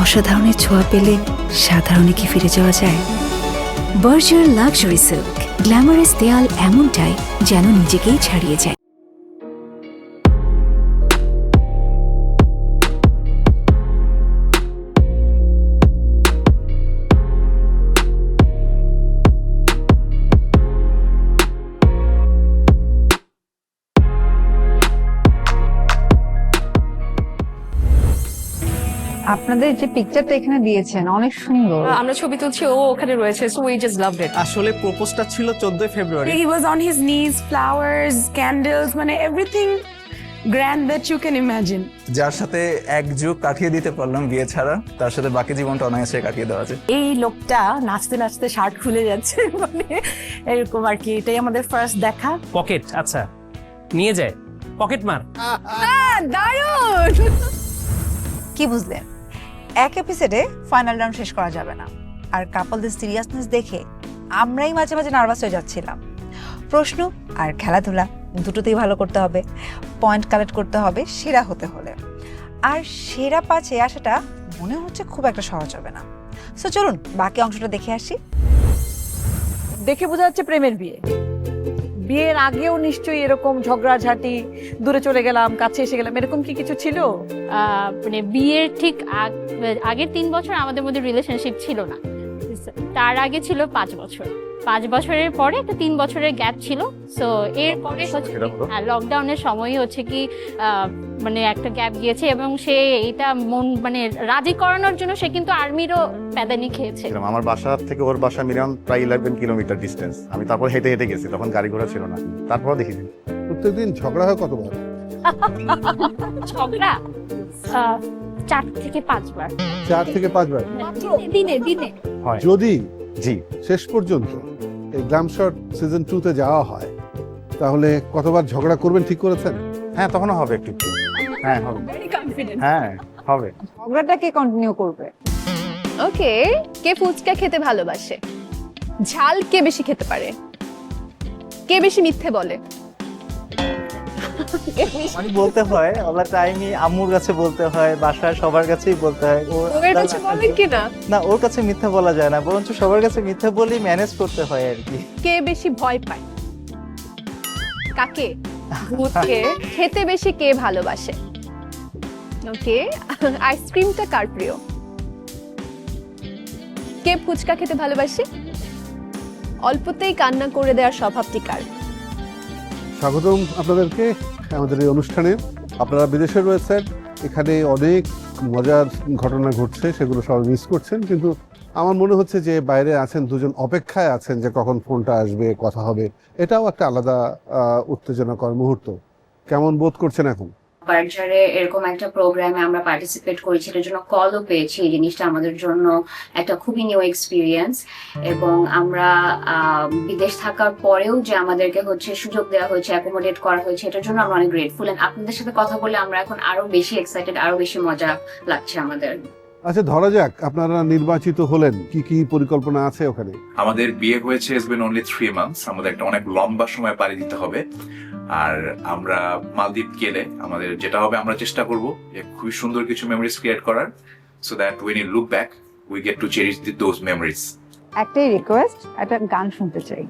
অসাধারণের ছোঁয়া পেলে সাধারণে কি ফিরে যাওয়া যায়? বার্জার লাক্সারি সিল্ক গ্ল্যামারাস দেয়াল এমনটাই যেন নিজেকেই ছাড়িয়ে যায়। আপনাদের যে পিকচারটা এখানে দিয়েছেন অনেক সুন্দর। আমরা ছবি তুলছি ও ওখানে রয়েছে so we just loved it আসলে প্রপোজটা ছিল চোদ্দই ফেব্রুয়ারি। He was on his knees, flowers, candles, মানে everything grand that you can imagine. যার সাথে এক যুগ কাটিয়ে দিতে পারলাম বিয়ে ছাড়া তার সাথে বাকি জীবনটা অনায়াসে কাটিয়ে দেওয়া যায় এই লোকটা নাচতে নাচতে শার্ট খুলে যাচ্ছে মানে এরকম আর কি এটাই আমাদের ফার্স্ট দেখা। পকেট আচ্ছা নিয়ে যায়। পকেট মার। দারুণ! কি বুঝলেন? এক এপিসোডে ফাইনাল রাউন্ড শেষ করা যাবে না। আর কাপলদের সিরিয়াসনেস দেখে আমরাই মাঝে মাঝে নার্ভাস হয়ে যাচ্ছিলাম। প্রশ্ন আর খেলাধুলা দুটোতেই ভালো করতে হবে। পয়েন্ট কালেক্ট করতে হবে সেরা হতে হলে। আর সেরা পাঁচে আসাটা মনে হচ্ছে খুব একটা সহজ হবে না। সো চলুন বাকি অংশটা দেখে আসি। দেখে বোঝা যাচ্ছে প্রেমের বিয়ে। বিয়ের আগেও নিশ্চয়ই এরকম ঝগড়াঝাটি দূরে চলে গেলাম কাছে এসে গেলাম এরকম কি কিছু ছিল? আহ, মানে বিয়ের ঠিক আগ- আগের তিন বছর আমাদের মধ্যে রিলেশনশিপ ছিল না। তার আগে ছিল পাঁচ বছর। পাঁচ বছরের পরে একটা তিন বছরের গ্যাপ ছিল। সো এর পরে হচ্ছে লকডাউনের সময়ই হচ্ছে কি মানে একটা গ্যাপ গিয়েছে এবং সে এটা মন মানে রাজি করানোর জন্য সে কিন্তু আর্মিরও প্যাদানি খেয়েছে। আমার বাসা থেকে ওর বাসা মিনিমাম প্রায় ইলেভেন কিলোমিটার ডিস্টেন্স আমি তারপর হেঁটে হেঁটে গেছি তখন গাড়ি ঘোড়া ছিল না। তারপর দেখেছি প্রত্যেকদিন ঝগড়া হয় কতবার? ঝগড়া? চার থেকে পাঁচবার। চার থেকে পাঁচবার? দিনে দিনে। হয়। যদি জি। শেষ পর্যন্ত এই গ্ল্যাম শট সিজন টুতে যাওয়া হয় তাহলে কতবার ঝগড়া করবেন ঠিক করেছেন? হ্যাঁ তখনও হবে একটু। একটু। হ্যাঁ হবে। হ্যাঁ হবে। ঝগড়াটা কে কন্টিনিউ করবে? ওকে কে ফুচকা খেতে ভালোবাসে? ঝাল কে বেশি খেতে পারে? কে বেশি মিথ্যে বলে? মানে বলতে হয় আমরা টাইমই আম্মুর কাছে বলতে হয় বাসায় সবার কাছেই বলতে হয়। ও- ওর কাছে বলে কি না না ওর কাছে মিথ্যা বলা যায় না বরঞ্চ সবার কাছে মিথ্যা বলেই ম্যানেজ করতে হয় আর কি। কে বেশি ভয় পায়? কাকে? ভূতকে খেতে বেশি কে ভালোবাসে? ওকে। আইসক্রিমটা কার প্রিয়? কে ফুচকা খেতে ভালোবাসে? অল্পতেই কান্না করে দেওয়ার স্বভাবটি কার? স্বাগতম আপনাদেরকে। আমাদের এই অনুষ্ঠানে আপনারা বিদেশে রয়েছেন, এখানে অনেক মজার ঘটনা ঘটছে, সেগুলো সবাই মিস করছেন, কিন্তু আমার মনে হচ্ছে যে বাইরে আছেন, দুজন অপেক্ষায় আছেন যে কখন ফোনটা আসবে, কথা হবে, এটাও একটা আলাদা উত্তেজনাকর মুহূর্ত। কেমন বোধ করছেন এখন? বার্জারে এরকম একটা প্রোগ্রামে আমরা পার্টিসিপেট করেছি, এটার জন্য কলও পেয়েছি। এই জিনিসটা আমাদের জন্য একটা খুবই নিউ এক্সপিরিয়েন্স এবং আমরা বিদেশ থাকার পরেও যে আমাদেরকে হচ্ছে সুযোগ দেওয়া হয়েছে অ্যাকোমোডেট করা হয়েছে, এটার জন্য আমরা অনেক গ্রেটফুল আপনাদের সাথে কথা বলে আমরা এখন আরও বেশি এক্সাইটেড আরও বেশি মজা লাগছে আমাদের। আচ্ছা ধরা যাক আপনারা নির্বাচিত হলেন। কি কি পরিকল্পনা আছে ওখানে? আমাদের বিয়ে হয়েছে it's been only three months আমাদের একটা অনেক লম্বা সময় পাড়ি দিতে হবে। আর আমরা মালদ্বীপ গেলে আমাদের যেটা হবে আমরা চেষ্টা করব যে খুবই সুন্দর কিছু মেমোরিজ ক্রিয়েট করার। So that when you look back we get to cherish the those memories একটাই রিকোয়েস্ট একটা গান শুনতে চাই।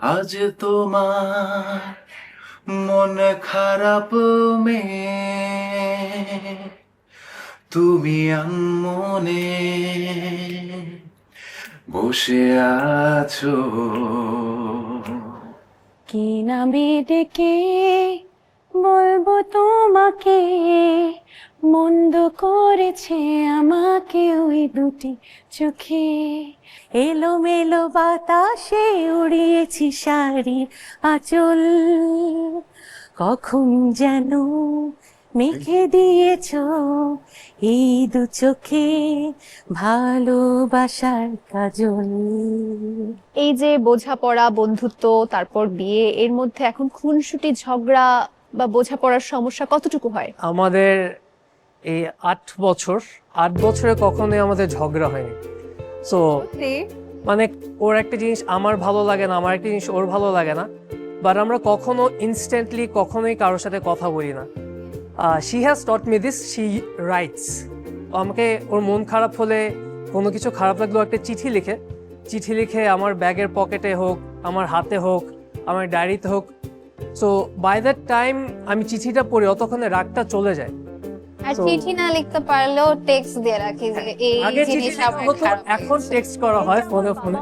আজ তোমার মন খারাপ মে তুমি আনমনে বসে আছো। কি নামে ডেকে বলব তোমাকে? মন্দ করেছে আমাকে ওই দুটি চোখে। এলোমেলো বাতাসে উড়িয়েছি শাড়ির আঁচল। কখন যেন মেখে দিয়েছ এই দু চোখে ভালোবাসার কাজল। এই যে বোঝাপড়া বন্ধুত্ব তারপর বিয়ে এর মধ্যে এখন খুনসুটি ঝগড়া বা বোঝাপড়ার সমস্যা কতটুকু হয়? আমাদের এই আট বছর আট বছরে কখনোই আমাদের ঝগড়া হয়নি। সো মানে ওর একটা জিনিস আমার ভালো লাগে না আমার একটা জিনিস ওর ভালো লাগে না বাট আমরা কখনো ইনস্ট্যান্টলি কখনোই কারোর সাথে কথা বলি না। She has taught me this she writes ও আমাকে ওর মন খারাপ হলে কোনো কিছু খারাপ লাগলেও একটা চিঠি লিখে। চিঠি লিখে আমার ব্যাগের পকেটে হোক আমার হাতে হোক আমার ডায়েরিতে হোক। সো বাই দ্যাট টাইম আমি চিঠিটা পড়ি অতক্ষণে রাগটা চলে যায়। আর চিঠি না লিখতে পারলেও টেক্সট দিয়ে রাখি যে এই এখন টেক্সট করা হয় ফোনে ফোনে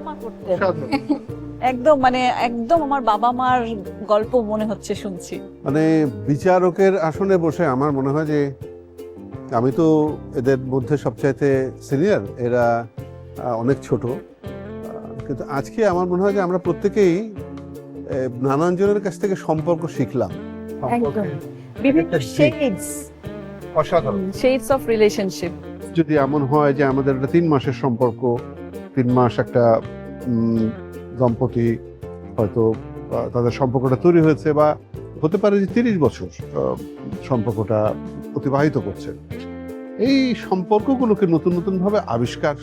একদম মানে একদম আমার বাবা মার গল্প মনে হচ্ছে শুনছি। মানে বিচারকের আসনে বসে আমার মনে হয় যে আমি তো এদের মধ্যে সবচাইতে সিনিয়র এরা অনেক ছোট। কিন্তু আজকে আমার মনে হয় যে আমরা প্রত্যেকেই আহ, নানান জনের কাছ থেকে সম্পর্ক শিখলাম। বিভিন্ন শেডস অসাধারণ। শেডস অফ রিলেশনশিপ যদি এমন হয় যে আমাদের একটা তিন মাসের সম্পর্ক তিন মাস একটা দম্পতি হয়তো তাদের সম্পর্কটা তৈরি হয়েছে বা হতে পারে যে তিরিশ বছর সম্পর্কটা অতিবাহিত করছে। এই সম্পর্কগুলোকে নতুন নতুনভাবে আবিষ্কার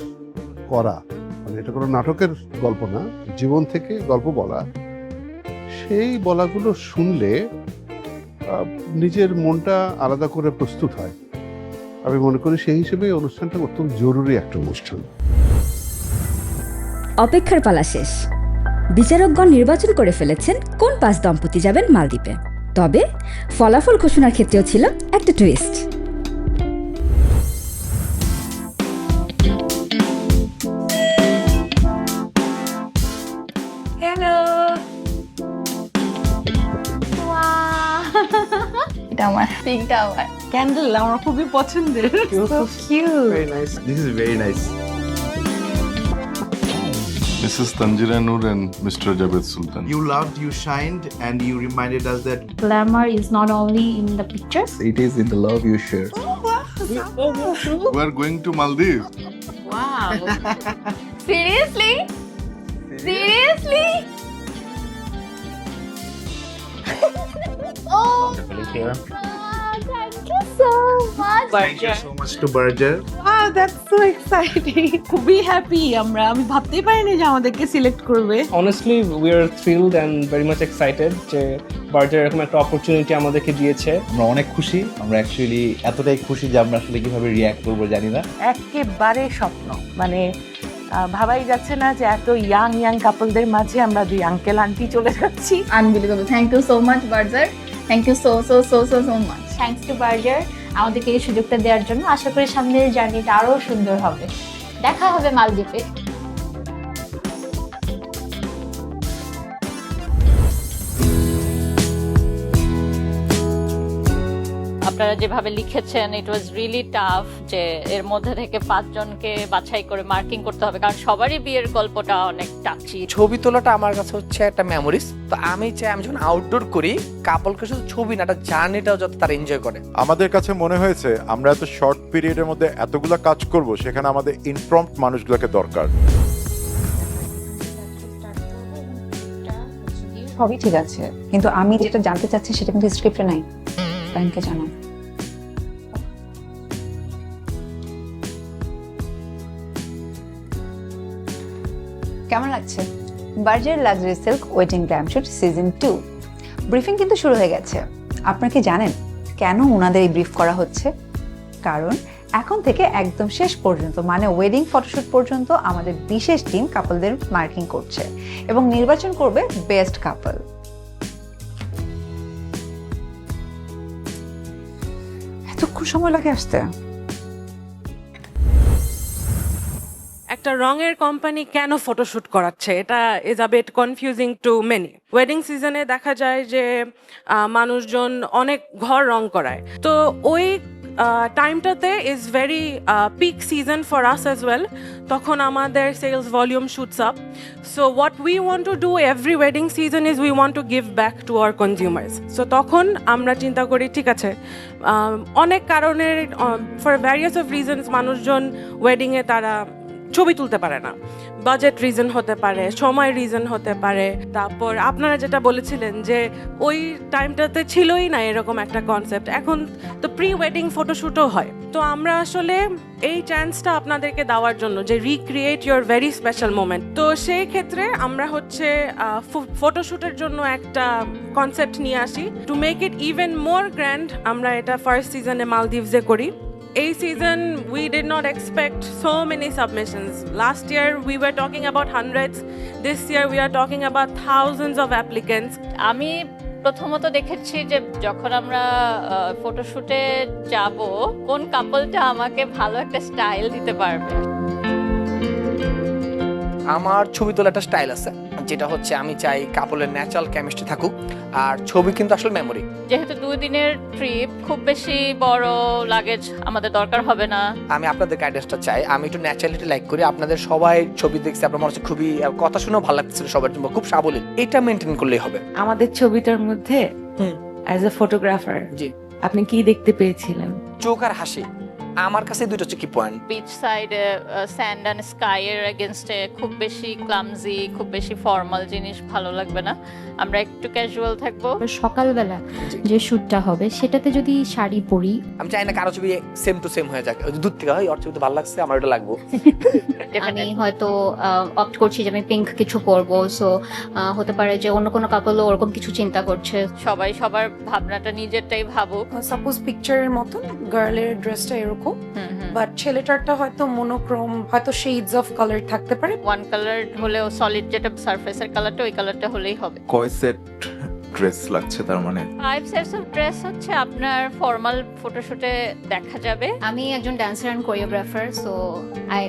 করা মানে এটা কোনো নাটকের গল্প না, জীবন থেকে গল্প বলা, সেই বলাগুলো শুনলে নিজের মনটা আলাদা করে প্রস্তুত হয়। আমি মনে করি সেই হিসেবে অনুষ্ঠানটা অত্যন্ত জরুরি একটা অনুষ্ঠান। অপেক্ষার পালা শেষ। বিচারকগণ নির্বাচন করে ফেলেছেন কোন পাঁচ দম্পতি যাবেন মালদ্বীপে। তবে ফলাফল ঘোষণার ক্ষেত্রেও ছিল একটা টুইস্ট হ্যালো এটা আমার পিকটা আমার ক্যান্ডেল আমার খুবই পছন্দের। Very nice. This is very nice Mrs. Tanjira Noor and Mr. Jabed Sultan. You loved, you shined, and you reminded us that glamour is not only in the pictures, it is in the love you share. we are going to Maldives. Wow. Seriously? Seriously? oh! Thank you so much Thank you so much to Berger. Wow that's so exciting খুবই happy আমরা। আমি ভাবতেই পারিনি যে আমাদেরকে select করবে। Honestly we are thrilled and very much excited যে Berger এরকম একটা অপরচুনিটি আমাদেরকে দিয়েছে। আমরা অনেক খুশি। আমরা অ্যাকচুয়ালি এতটাই খুশি যে আমরা আসলে কীভাবে রিয়াক্ট করব জানি না। একেবারে স্বপ্ন। মানে আহ, ভাবাই যাচ্ছে না যে এত ইয়াং ইয়াং কাপলদের মাঝে আমরা দুই আঙ্কেল আন্টি চলে যাচ্ছি। Unbelievable thank you so much Berger thank you so so so so so much thanks to Berger আমাদেরকে এই সুযোগটা দেওয়ার জন্য। আশা করি সামনের জার্নিটা আরও সুন্দর হবে। দেখা হবে মালদ্বীপে। আপনারা যেভাবে লিখেছেন ইট ওয়াজ রিয়েলি টাফ যে এর মধ্যে থেকে পাঁচজনকে বাছাই করে মার্কিং করতে হবে কারণ সবারই বিয়ের গল্পটা অনেক টাচি ছবি তোলাটা আমার কাছে হচ্ছে একটা মেমোরিজ তো আমি চাই আমি যখন আউটডোর করি কাপলকে শুধু ছবি না একটা জার্নিটাও যাতে তারা এনজয় করে। আমাদের কাছে মনে হয়েছে আমরা এত শর্ট পিরিয়ডের মধ্যে এতগুলো কাজ করব সেখানে আমাদের ইনফ্রম্প মানুষগুলোকে দরকার। সবই ঠিক আছে কিন্তু আমি যেটা জানতে চাচ্ছি সেটা কিন্তু স্ক্রিপ্টে নাই। ব্যাংকে জানাও। কেমন লাগছে? Berger luxury silk wedding glam shoot season two. Briefing কিন্তু শুরু হয়ে গেছে। আপনারা কি জানেন কেন ওনাদের এই ব্রিফ করা হচ্ছে? কারণ এখন থেকে একদম শেষ পর্যন্ত মানে ওয়েডিং ফটোশুট পর্যন্ত আমাদের বিশেষ টিম কাপলদের মার্কিং করছে এবং নির্বাচন করবে বেস্ট কাপল এতক্ষণ সময় লাগে আসতে। একটা রঙের কোম্পানি কেন ফটোশুট করাচ্ছে? এটা is a bit confusing too many wedding সিজনে দেখা যায় যে মানুষজন অনেক ঘর রং করায়। তো ওই টাইমটাতে is very peak season for us as well তখন আমাদের sales volume shoots up so what we want to do every wedding season is we want to give back to our consumers so তখন আমরা চিন্তা করি, ঠিক আছে অনেক কারণের ফর ভ্যারিয়াস অফ রিজনস মানুষজন ওয়েডিংয়ে তারা ছবি তুলতে পারে না। বাজেট রিজন হতে পারে, সময় রিজন হতে পারে। তারপর আপনারা যেটা বলেছিলেন যে, ওই টাইমটাতে ছিলই না এরকম একটা কনসেপ্ট এখন তো প্রি ওয়েডিং ফটোশ্যুটও হয়। তো আমরা আসলে এই চান্সটা আপনাদেরকে দেওয়ার জন্য যে recreate your very special moment তো সেই ক্ষেত্রে আমরা হচ্ছে ফটোশ্যুটের জন্য একটা কনসেপ্ট নিয়ে আসি। To make it even more grand আমরা এটা ফার্স্ট সিজনে মালদ্বীপসে করি। A season, we did not expect so many submissions. Last year, we were talking about hundreds. This year, we are talking about thousands of applicants. আমি প্রথমত দেখেছি যে যখন আমরা ফটোশুটে যাব কোন কাপলটা আমাকে ভালো একটা স্টাইল দিতে পারবে আমার ছবি তোলা একটা স্টাইল আছে যেটা হচ্ছে আমি চাই কাপলের ন্যাচারাল কেমিস্ট্রি থাকুক আর ছবি কিন্তু আসলে মেমোরি যেহেতু দুই দিনের ট্রিপ খুব বেশি বড় লাগেজ আমাদের দরকার হবে না। আমি আপনাদের গাইডেন্সটা চাই আমি একটু ন্যাচারালিটি লাইক করি আপনাদের সবাই ছবি দেখছি আপনার মনে হচ্ছে খুবই কথা শুনেও ভালো লাগতেছিল সবার জন্য খুব সাবলীল। এটা মেনটেন করলেই হবে। আমাদের ছবিটার মধ্যে হুম। অ্যাজ এ ফটোগ্রাফার জি। আপনি কি দেখতে পেয়েছিলেন? চোখ আর হাসি। আমার কাছে দুটো হচ্ছে কি পয়েন্ট বিচ সাইডে স্যান্ড অ্যান্ড স্কাই এর এগেনস্টে খুব বেশি ক্লামজি খুব বেশি ফর্মাল জিনিস ভালো লাগবে না। আমরা একটু ক্যাজুয়াল থাকব। সকালবেলা যে শ্যুটটা হবে সেটাতে যদি শাড়ি পরি। আমি চাই না কারও ছবি সেম টু সেম হয়ে যাক। ওই যে দূর থেকে হয় ওর ভালো লাগছে আমার এটা লাগবো। আমি হয়তো অপ্ট করছি যে আমি পিঙ্ক কিছু পরবো। সো হতে পারে যে অন্য কোনো কাপলও ওরকম কিছু চিন্তা করছে। সবাই সবার ভাবনাটা নিজেরটাই ভাবুক। সাপোজ পিকচারের মতন গার্লের ড্রেসটা এরকম হুম বাট ছেলেটারটা হয়তো মনোক্রোম হয়তো শেডস অফ কালার থাকতে পারে। ওয়ান কালার হলেও সলিড যেটা সারফেসের কালারটা ওই কালারটা হলেই হবে। কয় সেট ড্রেস লাগছে তার মানে? ফাইভ সেটস অফ ড্রেস হচ্ছে আপনার ফর্মাল ফটোশুটে দেখা যাবে। আমি একজন ডান্সার অ্যান্ড কোরিওগ্রাফার সো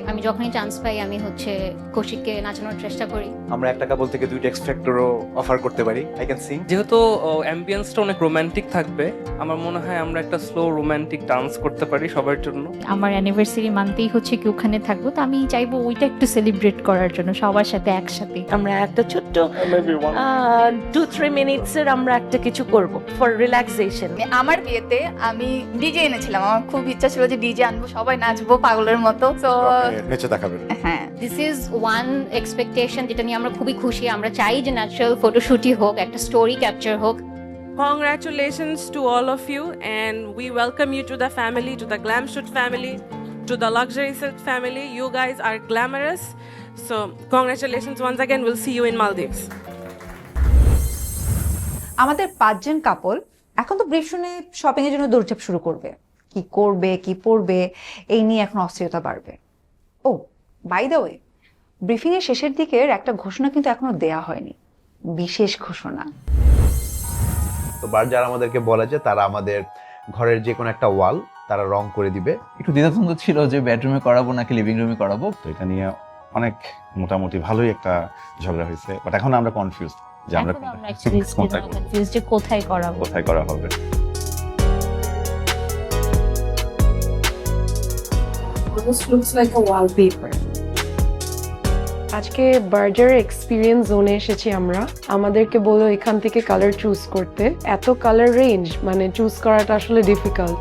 আমি যখনই চান্স পাই আমি হচ্ছে কৌশিককে নাচানোর চেষ্টা করি। আমরা একটা কাপল থেকে দুইটা এক্সট্রাক্টরও অফার করতে পারি আই ক্যান সিং যেহেতু অ্যাম্বিয়েন্সটা অনেক রোমান্টিক থাকবে আমার মনে হয় আমরা একটা স্লো রোমান্টিক ডান্স করতে পারি সবার জন্য। আমার অ্যানিভার্সারি মানতেই হচ্ছে কি ওখানে থাকব তো আমি চাইব ওইটা একটু সেলিব্রেট করার জন্য সবার সাথে একসাথে। আমরা একটা ছোট্ট টু থ্রি মিনিটস এর আমরা একটা কিছু করব ফর রিল্যাক্সেশন আমার বিয়েতে আমি ডিজে এনেছিলাম আমার খুব ইচ্ছা ছিল যে ডিজে আনব সবাই নাচবো পাগলের মতো তো নেচে দেখাবেন হ্যাঁ দিস ইজ ওয়ান এক্সপেকটেশন যেটা নিয়ে আমরা খুবই খুশি আমরা চাই যে ন্যাচারাল ফটোশুটই হোক একটা স্টোরি ক্যাপচার হোক Congratulations to all of you, and we welcome you to the family, to the Glam Shoot family, to the Luxury Silk family. You guys are glamorous. So, congratulations once again. We'll see you in Maldives. আমাদের পাঁচজন কাপল এখন তো শুনে shopping এর জন্য দৌড়চাপ শুরু করবে। কি করবে কি পরবে এই নিয়ে এখন অস্থিরতা বাড়বে। ও বাই দ্য ওয়ে ব্রিফিং এর শেষের দিকের একটা ঘোষণা কিন্তু এখনও দেয়া হয়নি। বিশেষ ঘোষণা। তো বার্জার আমাদেরকে বলে যে তারা আমাদের ঘরের যে কোনো একটা ওয়াল তারা রং করে দিবে। একটু দ্বিধাদ্বন্দ্ব ছিল যে বেডরুমে করাবো নাকি লিভিং রুমে করাবো? তো এটা নিয়ে অনেক মোটামুটি ভালোই একটা ঝগড়া হয়েছে বাট এখন আমরা কনফিউজ যে আমরা কোথায় করাবো? কোথায় করা হবে? আজকে বার্জার এক্সপিরিয়েন্স জোনে এসেছি আমরা। আমাদেরকে বলো এখান থেকে কালার চুজ করতে। এত কালার রেঞ্জ মানে চুজ করাটা আসলে ডিফিকাল্ট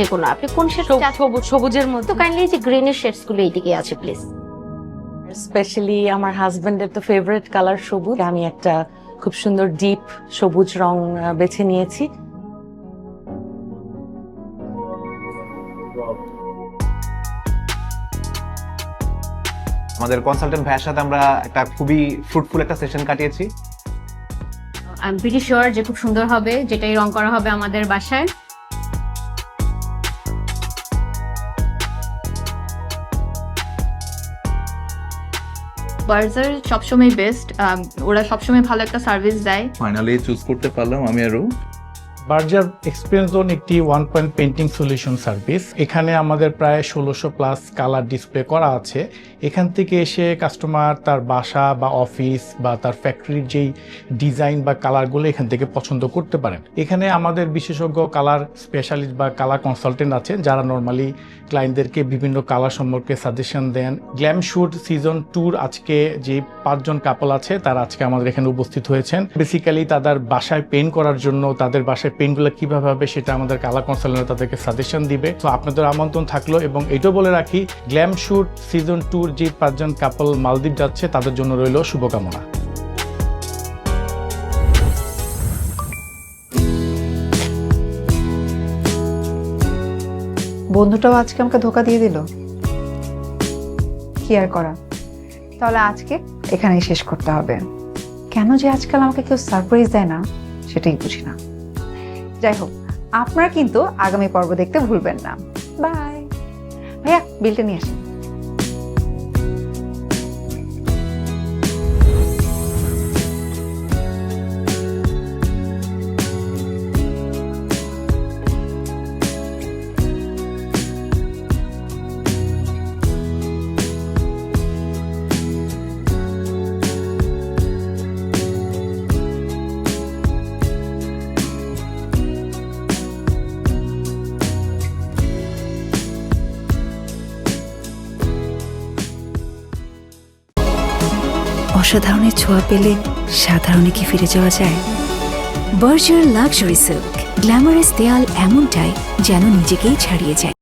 যে কোনো আপনি কোন শেড সবুজের মধ্যে। তো কাইন্ডলি যে গ্রিনের শেডসগুলো এইদিকে আছে প্লিজ স্পেশালি আমার হাজবেন্ডের তো ফেভারিট কালার সবুজ। আমি একটা খুব সুন্দর ডিপ সবুজ রং আহ, বেছে নিয়েছি। আমাদের কনসালটেন্ট ভাইয়ের সাথে আমরা একটা খুবই ফ্রুটফুল একটা সেশন কাটিয়েছি। আই এম প্রিটি শিওর যে খুব সুন্দর হবে যেটাই রং করা হবে আমাদের বাসায়। বার্জার সবসময় বেস্ট ওরা সবসময় ভালো একটা সার্ভিস দেয়। ফাইনালি চুজ করতে পারলাম আমি আরও বার্জার এক্সপিরিয়েন্স জোন একটি one point painting solution service এখানে আমাদের প্রায় ষোলোশো প্লাস কালার ডিসপ্লে করা আছে। এখান থেকে এসে কাস্টমার তার বাসা বা অফিস বা তার ফ্যাক্টরির যেই ডিজাইন বা কালারগুলো এখান থেকে পছন্দ করতে পারেন। এখানে আমাদের বিশেষজ্ঞ কালার স্পেশালিস্ট বা কালার কনসালটেন্ট আছেন, যারা নর্মালি ক্লায়েন্টদেরকে বিভিন্ন কালার সম্পর্কে সাজেশন দেন। গ্ল্যাম শুট সিজন ট্যুর আজকে যে পাঁচজন কাপল আছে, তারা আজকে আমাদের এখানে উপস্থিত হয়েছেন। বেসিক্যালি তাদের বাসায় পেন্ট করার জন্য তাদের বাসায় পেন্টগুলো কীভাবে হবে সেটা আমাদের কালার কনসালটেন্ট তাদেরকে সাজেশন দিবে। তো আপনাদের আমন্ত্রণ থাকল এবং এটাও বলে রাখি গ্ল্যাম শুট সিজন ট্যুর যে পাঁচজন কাপল মালদ্বীপ যাচ্ছে, তাদের জন্য রইল শুভকামনা। বন্ধুটাও আজকে আমাকে ধোকা দিয়ে দিল। কি আর করা? তাহলে আজকে এখানেই শেষ করতে হবে। কেন যে আজকাল আমাকে কেউ সারপ্রাইজ দেয় না, সেটাই বুঝি না। যাই হোক আপনারা কিন্তু আগামী পর্ব দেখতে ভুলবেন না। বাই। ভাইয়া বিলটা নিয়ে আসেন। অসাধারণের ছোঁয়া পেলে সাধারণে কি ফিরে যাওয়া যায়? বার্জার লাক্সারি সিল্ক গ্ল্যামারাস দেয়াল এমনটাই যেন নিজেকেই ছাড়িয়ে যায়।